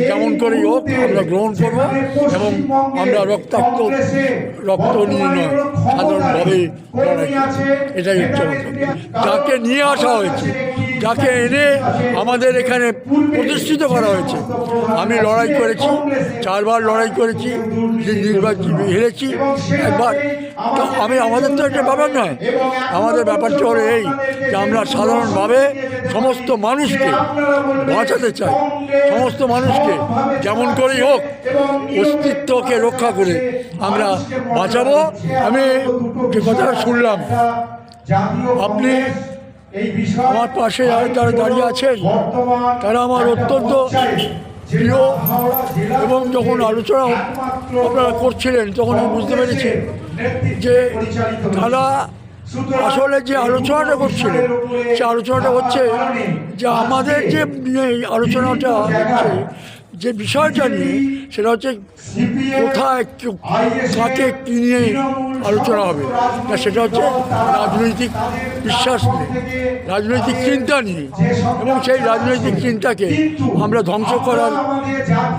যেমন করেই হোক আমরা গ্রহণ করব এবং আমরা রক্তাক্ত রক্ত নিয়ে নয় সাধারণভাবে লড়াই এটাই হচ্ছে কথা। যাকে নিয়ে আসা হয়েছে যাকে এনে আমাদের এখানে প্রতিষ্ঠিত করা হয়েছে। আমি লড়াই করেছি, চারবার লড়াই করেছি, যে নির্বাচন হেরেছি, একবার। আমি, আমাদের তো একটা ব্যাপার নয়। আমাদের ব্যাপারটা হলো এই, যে আমরা সাধারণভাবে সমস্ত মানুষকে বাঁচাতে চাই। সমস্ত মানুষকে যেমন করেই হোক, অস্তিত্বকে রক্ষা করে আমরা বাঁচাবো। আমি যে কথাটা শুনলাম, আপনি আমার পাশে যারা যারা দাঁড়িয়ে আছেন তারা আমার অত্যন্ত প্রিয় এবং যখন আলোচনা আপনারা করছিলেন তখন আমি বুঝতে পেরেছি যে তারা আসলে যে আলোচনাটা করছিলেন সে আলোচনাটা হচ্ছে যে আমাদের যে আলোচনাটা হচ্ছে যে বিষয়টা নিয়ে সেটা হচ্ছে কোথায় কাকে কী নিয়ে আলোচনা হবে। না, সেটা হচ্ছে রাজনৈতিক বিশ্বাস নিয়ে, রাজনৈতিক চিন্তা নিয়ে এবং সেই রাজনৈতিক চিন্তাকে আমরা ধ্বংস করার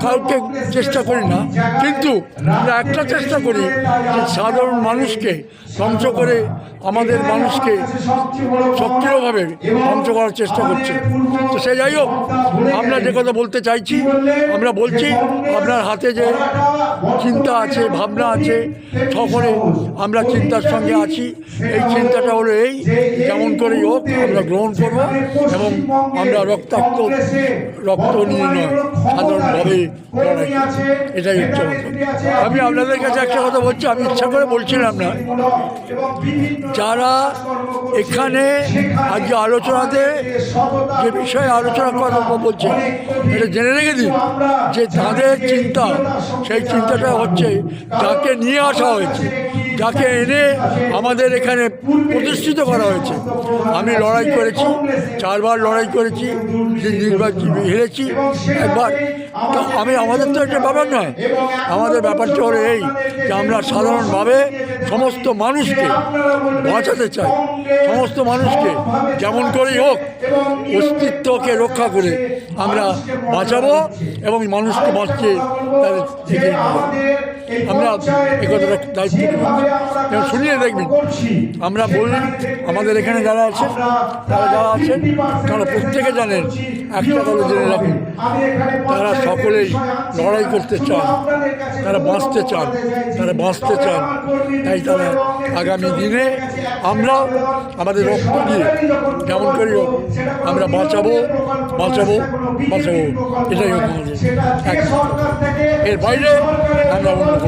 কাউকে চেষ্টা করি না। কিন্তু আমরা একটা চেষ্টা করি যে সাধারণ মানুষকে ধ্বংস করে আমাদের মানুষকে সক্রিয়ভাবে ধ্বংস করার চেষ্টা করছে। তো সে যাই হোক, আমরা যে কথা বলতে চাইছি আমরা বলছি, আপনার হাতে যে চিন্তা আছে, ভাবনা আছে, সফরে আমরা চিন্তার সঙ্গে আছি। এই চিন্তাটা হলো এই যেমন করেই হোক, আমরা গ্রহণ করব এবং আমরা রক্তাক্ত রক্ত নিয়ে নয়, সাধারণভাবে এটাই হচ্ছে। আমি আপনাদের কাছে একটা কথা বলছি, আমি ইচ্ছা করে বলছিলাম না যারা এখানে আজকে আলোচনাতে যে বিষয়ে আলোচনা করার বলছে, এটা জেনে রেখে দিন যে তাদের চিন্তা, সেই চিন্তাটা হচ্ছে, যাকে নিয়ে আসা হয়েছে যাকে এনে আমাদের এখানে প্রতিষ্ঠিত করা হয়েছে। আমি লড়াই করেছি, চারবার লড়াই করেছি নির্বাচন হেরেছি, একবার। আমি, আমাদের তো একটা ব্যাপার নয়। আমাদের ব্যাপারটা হলো এই যে আমরা সাধারণভাবে সমস্ত মানুষকে বাঁচাতে চাই। সমস্ত মানুষকে যেমন করেই হোক, অস্তিত্বকে রক্ষা করে আমরা বাঁচাবো এবং মানুষকে বাঁচতে তাদের। আমরা এ কথাটা দায়িত্ব এবং শুনিয়ে দেখবেন আমরা বলি আমাদের এখানে যারা আছেন তারা যারা আছেন তারা প্রত্যেকে জানেন একটা কথা জেনে রাখেন তারা সকলেই লড়াই করতে চান তারা বাঁচতে চান তারা বাঁচতে চান। তাই তারা আগামী দিনে আমরা আমাদের রক্ত দিয়ে কেমন করে আমরা বাঁচাবো বাঁচাবো বাঁচাবো। এটাই আমাদের এর বাইরে আমরা অন্য